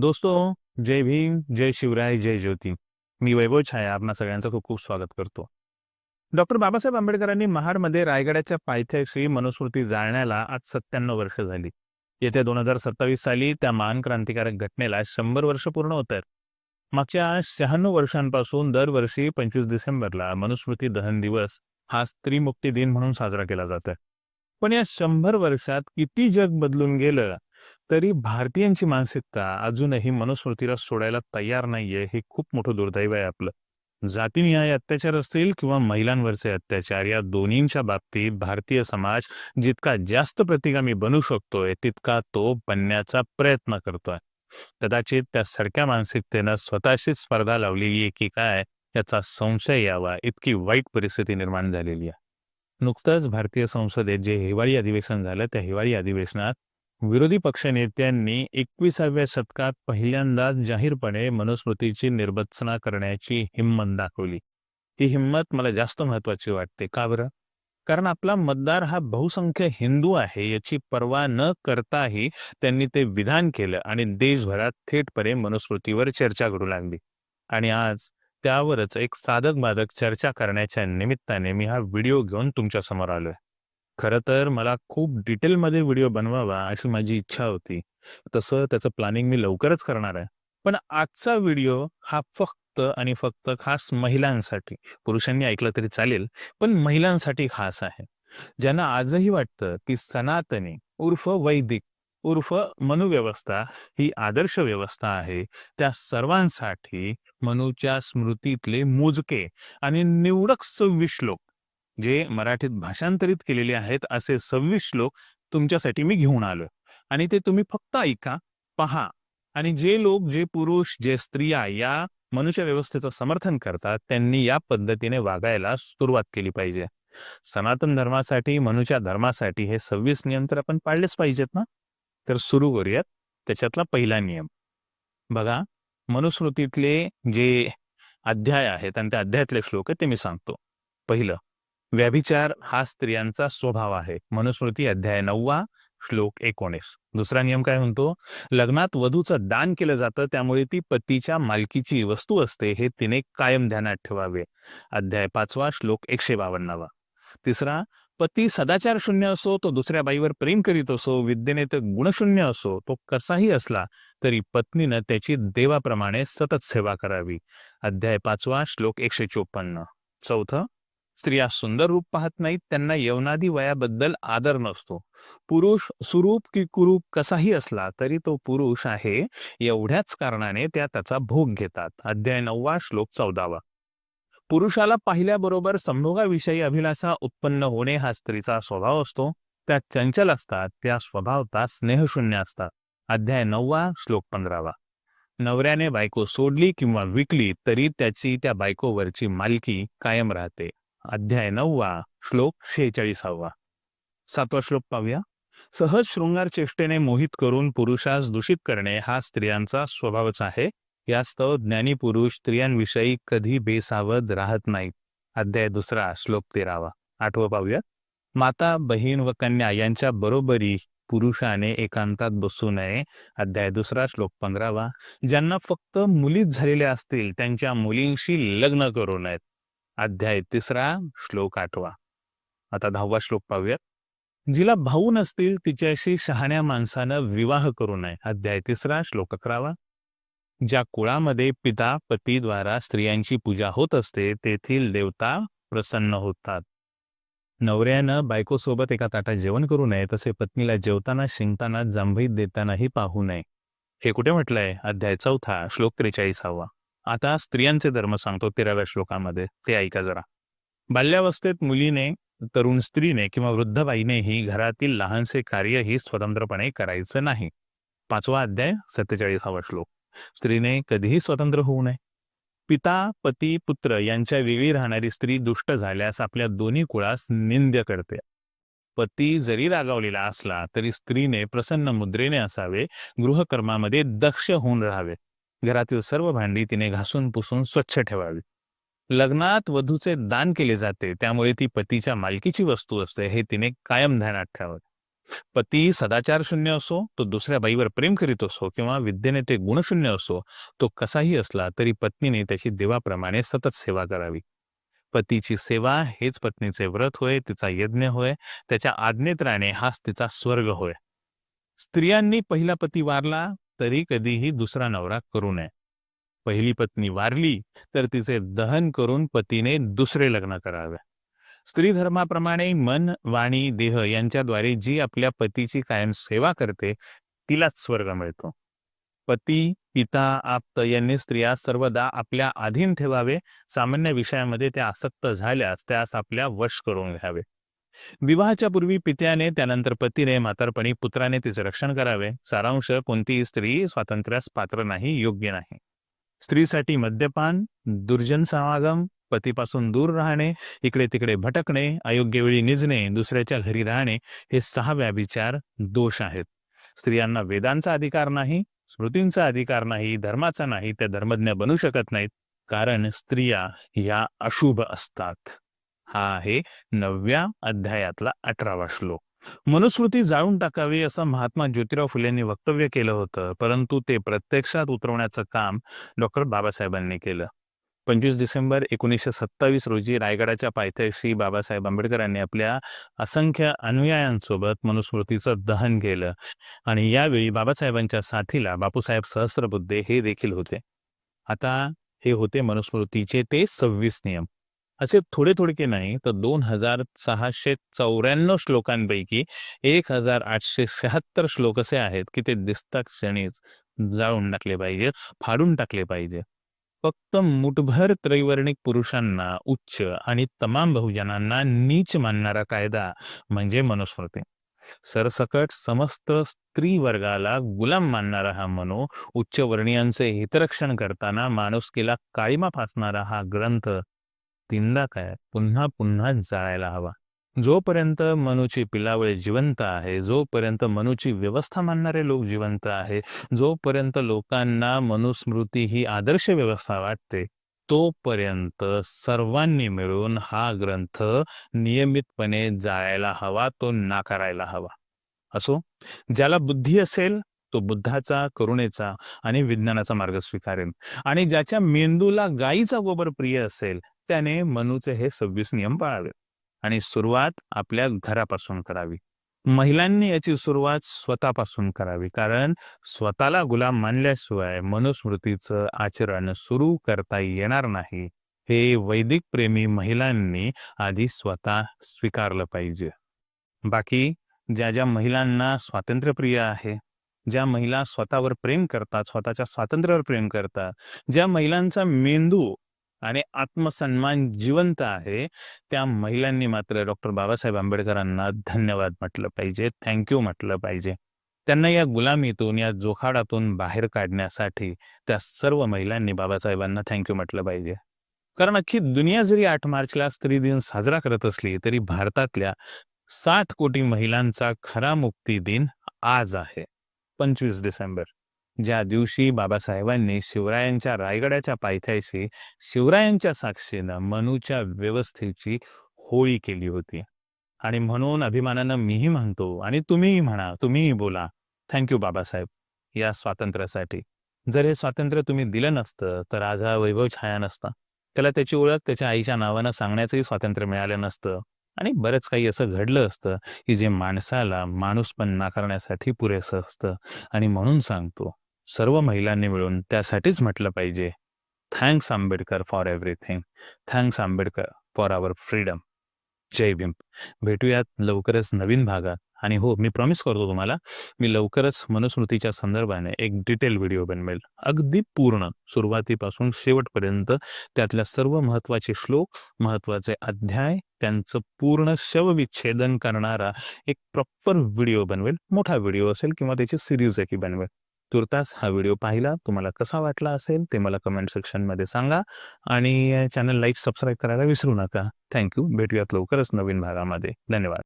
दोस्तों जय भीम जय शिवराय जय ज्योती. मी वैभव छाया आपणा सगळ्यांचं खूप खूप स्वागत करतो. डॉक्टर बाबासाहेब आंबेडकरांनी महाडमध्ये रायगडाच्या पायथ्याशी मनुस्मृती जाळण्याला आज सत्त्याण्णव वर्ष झाली. येत्या दोन हजार सत्तावीस साली त्या महान क्रांतिकारक घटनेला शंभर वर्ष पूर्ण होत आहेत. मागच्या शहाण्णव वर्षांपासून दरवर्षी पंचवीस डिसेंबरला मनुस्मृती दहन दिवस हा स्त्रीमुक्ती दिन म्हणून साजरा केला जात आहे पण या शंभर वर्षात किती जग बदलून गेलं? तरी भारतीयांची मानसिकता अजूनही मनुस्मृतीला सोडायला तयार नाहीये हे खूप मोठं दुर्दैव आहे आपलं. जातीनिहाय अत्याचार असतील किंवा महिलांवरचे अत्याचार या दोन्हींच्या बाबतीत भारतीय समाज जितका जास्त प्रतिगामी बनू शकतोय तितका तो बनण्याचा प्रयत्न करतोय. कदाचित त्या सडक्या मानसिकतेनं स्वतःशीच स्पर्धा लावलेली आहे की काय याचा संशय यावा इतकी वाईट परिस्थिती निर्माण झालेली आहे. नुकतंच भारतीय संसदेत जे हिवाळी अधिवेशन झालं त्या हिवाळी अधिवेशनात विरोधी पक्षनेत्यांनी एकविसाव्या शतकात पहिल्यांदाच जाहीरपणे मनुस्मृतीची निर्बत्सना करण्याची हिंमत दाखवली. ही हिंमत मला जास्त महत्वाची वाटते. का बरं? कारण आपला मतदार हा बहुसंख्य हिंदू आहे याची पर्वा न करताही त्यांनी ते विधान केलं आणि देशभरात थेटपणे मनुस्मृतीवर चर्चा करू लागली. आणि आज त्यावरच एक साधक बाधक चर्चा करण्याच्या निमित्ताने मी हा व्हिडिओ घेऊन तुमच्यासमोर आलोय. खरं तर मला खूप डिटेलमध्ये व्हिडिओ बनवावा अशी माझी इच्छा होती. तसं त्याचं प्लॅनिंग मी लवकरच करणार आहे. पण आजचा व्हिडिओ हा फक्त आणि फक्त खास महिलांसाठी. पुरुषांनी ऐकलं तरी चालेल पण महिलांसाठी खास आहे. ज्यांना आजही वाटतं की सनातनी उर्फ वैदिक उर्फ मनुव्यवस्था ही आदर्श व्यवस्था आहे त्या सर्वांसाठी मनूच्या स्मृतीतले मोजके आणि निवडक सव्वीस श्लोक जे मराठीत भाषांतरित केलेले आहेत असे सव्वीस श्लोक तुमच्यासाठी मी घेऊन आलोय. आणि ते तुम्ही फक्त ऐका पहा. आणि जे लोक जे पुरुष जे स्त्रिया या मनुष्य व्यवस्थेचं समर्थन करतात त्यांनी या पद्धतीने वागायला सुरुवात केली पाहिजे. सनातन धर्मासाठी मनुष्य धर्मासाठी हे सव्वीस नियम तर आपण पाळलेच पाहिजेत ना? तर सुरू करूयात. त्याच्यातला पहिला नियम. बघा मनुस्मृतीतले जे अध्याय आहेत आणि त्या अध्यायातले श्लोक आहेत ते मी सांगतो. पहिलं व्यभिचार हा स्त्रियांचा स्वभाव आहे. मनुस्मृती अध्याय नववा श्लोक एकोणीस. दुसरा नियम काय म्हणतो? लग्नात वधूचं दान केलं जातं त्यामुळे ती पतीच्या मालकीची वस्तू असते हे तिने कायम ध्यानात ठेवावे. अध्याय पाचवा श्लोक एकशे बावन्नावा. तिसरा पती सदाचार शून्य असो तो दुसऱ्या बाईवर प्रेम करीत असो विद्येने तर गुणशून्य असो तो कसाही असला तरी पत्नीनं त्याची देवाप्रमाणे सतत सेवा करावी. अध्याय पाचवा श्लोक एकशे चोपन्न. चौथं स्त्रिया सुंदर रूप पाहत नाहीत त्यांना यवनादी वयाबद्दल आदर नसतो. पुरुष सुरूप की कुरूप कसाही असला तरी तो पुरुष आहे एवढ्याच कारणाने त्या त्याचा भोग घेतात. अध्याय नववा श्लोक चौदावा. पुरुषाला पाहिल्याबरोबर संभोगाविषयी अभिलाषा उत्पन्न होणे हा स्त्रीचा स्वभाव असतो. त्या चंचल असतात त्या स्वभावता स्नेहशून्य असतात. अध्याय नववा श्लोक पंधरावा. नवऱ्याने बायको सोडली किंवा विकली तरी त्याची त्या बायकोवरची मालकी कायम राहते. अध्याय नववा श्लोक शेहेचाळीसावा. सातवा श्लोक पाहूया. सहज शृंगार चेष्टेने मोहित करून पुरुषास दूषित करणे हा स्त्रियांचा स्वभावच आहे. यास्तव ज्ञानी पुरुष स्त्रियांविषयी कधी बेसावध राहत नाही. अध्याय दुसरा श्लोक तेरावा. आठवं पाहूया. माता बहीण व कन्या यांच्या बरोबरी पुरुषाने एकांतात बसू नये. अध्याय दुसरा श्लोक पंधरावा. ज्यांना फक्त मुलीच झालेल्या असतील त्यांच्या मुलींशी लग्न करू नयेत. अध्याय तिसरा श्लोक आठवा. आता दहावा श्लोक पाहूया जिला भाऊ नसतील तिच्याशी शहाण्या माणसानं विवाह करू नये. अध्याय तिसरा श्लोक अकरावा. ज्या कुळामध्ये पिता पतीद्वारा स्त्रियांची पूजा होत असते तेथील देवता प्रसन्न होतात. नवऱ्यानं बायकोसोबत एका ताटात जेवण करू नये तसे पत्नीला जेवताना शिंकताना जांभईत देतानाही पाहू नये. हे कुठे म्हटलंय? अध्याय चौथा श्लोक त्रेचाळीसावा. आता स्त्रियांचे धर्म सांगतो तेराव्या श्लोकामध्ये. ते ऐका जरा. बाल्यावस्थेत मुलीने तरुण स्त्रीने किंवा वृद्ध बाईनेही घरातील लहानसे कार्यही स्वतंत्रपणे करायचं नाही. पाचवा अध्याय सत्तेचाळीसावा श्लोक. स्त्रीने कधीही स्वतंत्र होऊ नये. पिता पती पुत्र यांच्या वेगळी राहणारी स्त्री दुष्ट झाल्यास आपल्या दोन्ही कुळास निंद्य करते. पती जरी रागावलेला असला तरी स्त्रीने प्रसन्न मुद्रेने असावे गृहकर्मामध्ये दक्ष होऊन राहावे. घरातील सर्व भांडी तिने घासून पुसून स्वच्छ ठेवावी. लग्नात वधूचे दान केले जाते त्यामुळे ती पतीच्या मालकीची वस्तू असते हे तिने कायम ध्यानात ठेवावे. पती सदाचार शून्य असो तो दुसऱ्या बाईवर प्रेम करीत असो किंवा विद्येने ते गुणशून्य असो तो कसाही असला तरी पत्नीने त्याची देवाप्रमाणे सतत सेवा करावी. पतीची सेवा हेच पत्नीचे व्रत होय तिचा यज्ञ होय त्याच्या आज्ञेत राहणे हाच तिचा स्वर्ग होय. स्त्रियांनी पहिला पती वारला तरी कधीही दुसरा नवरा करू नये. पहिली पत्नी वारली तर तिचे दहन करून पतीने दुसरे लग्न करावे. स्त्री धर्माप्रमाणे मन वाणी देह यांच्याद्वारे जी आपल्या पतीची कायम सेवा करते तिलाच स्वर्ग मिळतो. पती पिता आप्त यांनी स्त्रिया सर्वदा आपल्या अधीन ठेवावे सामान्य विषयामध्ये त्या आसक्त झाल्यास त्यास आपल्या वश करून घ्यावे. विवाहाच्या पूर्वी पित्याने त्यानंतर पतीने म्हातारपणी पुत्राने तिचे रक्षण करावे. सारांश कोणतीही स्त्री स्वातंत्र्यास पात्र नाही योग्य नाही. स्त्रीसाठी मद्यपान दुर्जन समागम पतीपासून दूर राहणे इकडे तिकडे भटकणे अयोग्य वेळी निजणे दुसऱ्याच्या घरी राहणे हे सहा व्याभिचार दोष आहेत. स्त्रियांना वेदांचा अधिकार नाही स्मृतींचा अधिकार नाही धर्माचा नाही त्या धर्मज्ञ बनू शकत नाहीत. कारण स्त्रिया या अशुभ असतात. हा आहे नवव्या अध्यायातला अठरावा श्लोक. मनुस्मृती जाळून टाकावी असं महात्मा ज्योतिराव फुलेंनी वक्तव्य केलं होतं परंतु ते प्रत्यक्षात उतरवण्याचं काम डॉक्टर बाबासाहेबांनी केलं. पंचवीस डिसेंबर एकोणीसशे सत्तावीस रोजी रायगडाच्या पायथ्याशी बाबासाहेब आंबेडकरांनी आपल्या असंख्य अनुयायांसोबत मनुस्मृतीचं दहन केलं आणि यावेळी बाबासाहेबांच्या साथीला बापूसाहेब सहस्रबुद्धे हे देखील होते. आता हे होते मनुस्मृतीचे ते सव्वीस नियम. असे थोडे थोडके नाही तर दोन हजार सहाशे चौऱ्याण्णव श्लोकांपैकी एक हजार आठशे शहात्तर श्लोक असे आहेत की ते दिसता क्षणीच जाळून टाकले पाहिजे फाडून टाकले पाहिजे. फक्त मुठभर त्रैवर्णिक पुरुषांना उच्च आणि तमाम बहुजनांना नीच मानणारा कायदा म्हणजे मनुस्मृती. सरसकट समस्त स्त्री वर्गाला गुलाम मानणारा हा मनो उच्चवर्णीयांचे हितरक्षण करताना माणुसकीला काळीमा फासणारा हा ग्रंथ तीनदा काय? पुन्हा पुन्हा जाळायला हवा. जोपर्यंत मनूची पिलावळ जिवंत आहे जोपर्यंत मनूची व्यवस्था मानणारे लोक जिवंत आहे जोपर्यंत लोकांना मनुस्मृती ही आदर्श व्यवस्था वाटते तोपर्यंत सर्वांनी मिळून हा ग्रंथ नियमितपणे जाळायला हवा तो नाकारायला हवा. असो? ज्याला बुद्धी असेल तो बुद्धाचा करुणेचा आणि विज्ञानाचा मार्ग स्वीकारेल. आणि ज्याच्या मेंदूला गायीचा गोबर प्रिय असेल त्याने मनूचे हे सव्वीस नियम पाळावेत आणि सुरुवात आपल्या घरापासून करावी. महिलांनी याची सुरुवात स्वतःपासून करावी कारण स्वतःला गुलाम मानल्याशिवाय मनुस्मृतीचं आचरण सुरू करता येणार नाही. हे वैदिक प्रेमी महिलांनी आधी स्वतः स्वीकारलं पाहिजे. बाकी ज्या ज्या महिलांना स्वातंत्र्यप्रिय आहे ज्या महिला स्वतःवर प्रेम करतात स्वतःच्या स्वातंत्र्यावर प्रेम करतात ज्या महिलांचा मेंदू आणि आत्मसन्मान जिवंत आहे त्या महिलांनी मात्र डॉक्टर बाबासाहेब आंबेडकरांना धन्यवाद म्हटलं पाहिजे थँक्यू म्हटलं पाहिजे. त्यांना या गुलामीतून या जोखाडातून बाहेर काढण्यासाठी त्या सर्व महिलांनी बाबासाहेबांना थँक्यू म्हटलं पाहिजे. कारण अख्खी दुनिया जरी आठ मार्चला स्त्री दिन साजरा करत असली तरी भारतातल्या साठ कोटी महिलांचा खरा मुक्ती दिन आज आहे पंचवीस डिसेंबर. ज्या दिवशी बाबासाहेबांनी शिवरायांच्या रायगडाच्या पायथ्याशी शिवरायांच्या साक्षीनं मनूच्या व्यवस्थेची होळी केली होती. आणि म्हणून अभिमानानं मीही म्हणतो आणि तुम्हीही म्हणा तुम्हीही बोला थँक्यू बाबासाहेब या स्वातंत्र्यासाठी. जर हे स्वातंत्र्य तुम्ही दिलं नसतं तर आज हा वैभव छाया नसता. त्याला त्याची ओळख त्याच्या आईच्या नावानं सांगण्याचंही स्वातंत्र्य मिळालं नसतं. आणि बरंच काही असं घडलं असतं की जे माणसाला माणूस पण नाकारण्यासाठी पुरेसं असतं. आणि म्हणून सांगतो सर्व महिलांनी मिळून त्यासाठीच म्हटलं पाहिजे. Thanks Ambedkar for everything thanks Ambedkar for our freedom जय भीम. भेटूयात लवकरच नवीन भागात. आणि हो मी प्रॉमिस करतो तुम्हाला मी लवकरच मनुस्मृतीच्या संदर्भाने एक डिटेल व्हिडिओ बनवेल. अगदी पूर्ण. सुरुवातीपासून शेवटपर्यंत त्यातल्या सर्व महत्त्वाचे श्लोक महत्त्वाचे अध्याय त्यांचं पूर्ण शवविच्छेदन करणारा एक प्रॉपर व्हिडिओ बनवेल. मोठा व्हिडिओ असेल किंवा त्याची सिरीज आहे बनवेल. तुर्तास हा व्हिडिओ पाहिला. तुम्हाला कसा वाटला असेल ते मला कमेंट सेक्शनमध्ये सांगा आणि चॅनल लाईक सबस्क्राईब करायला विसरू नका. थँक्यू. भेटूयात लवकरच नवीन भागामध्ये. धन्यवाद.